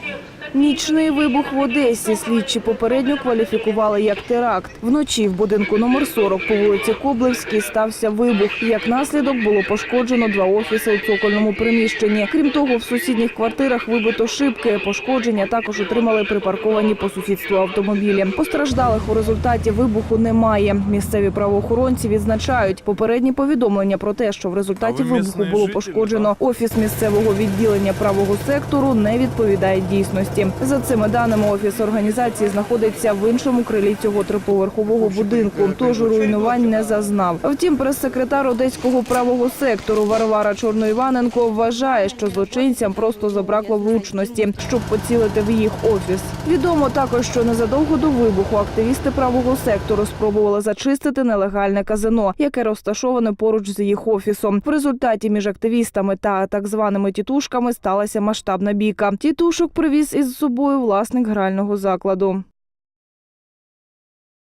Thank you. Нічний вибух в Одесі слідчі попередньо кваліфікували як теракт. Вночі в будинку номер 40 по вулиці Коблевській стався вибух. Як наслідок було пошкоджено два офіси у цокольному приміщенні. Крім того, в сусідніх квартирах вибито шибки. Пошкодження також отримали припарковані по сусідству автомобілі. Постраждалих у результаті вибуху немає. Місцеві правоохоронці відзначають попередні повідомлення про те, що в результаті вибуху було пошкоджено офіс місцевого відділення правого сектору, не відповідає дійсності. За цими даними офіс організації знаходиться в іншому крилі цього триповерхового будинку, тож руйнувань не зазнав. Втім, прес-секретар одеського правого сектору Варвара Чорноіваненко вважає, що злочинцям просто забракло влучності, щоб поцілити в їх офіс. Відомо також, що незадовго до вибуху активісти правого сектору спробували зачистити нелегальне казино, яке розташоване поруч з їх офісом. В результаті між активістами та так званими тітушками сталася масштабна бійка. Тітушок привіз із собою власник грального закладу.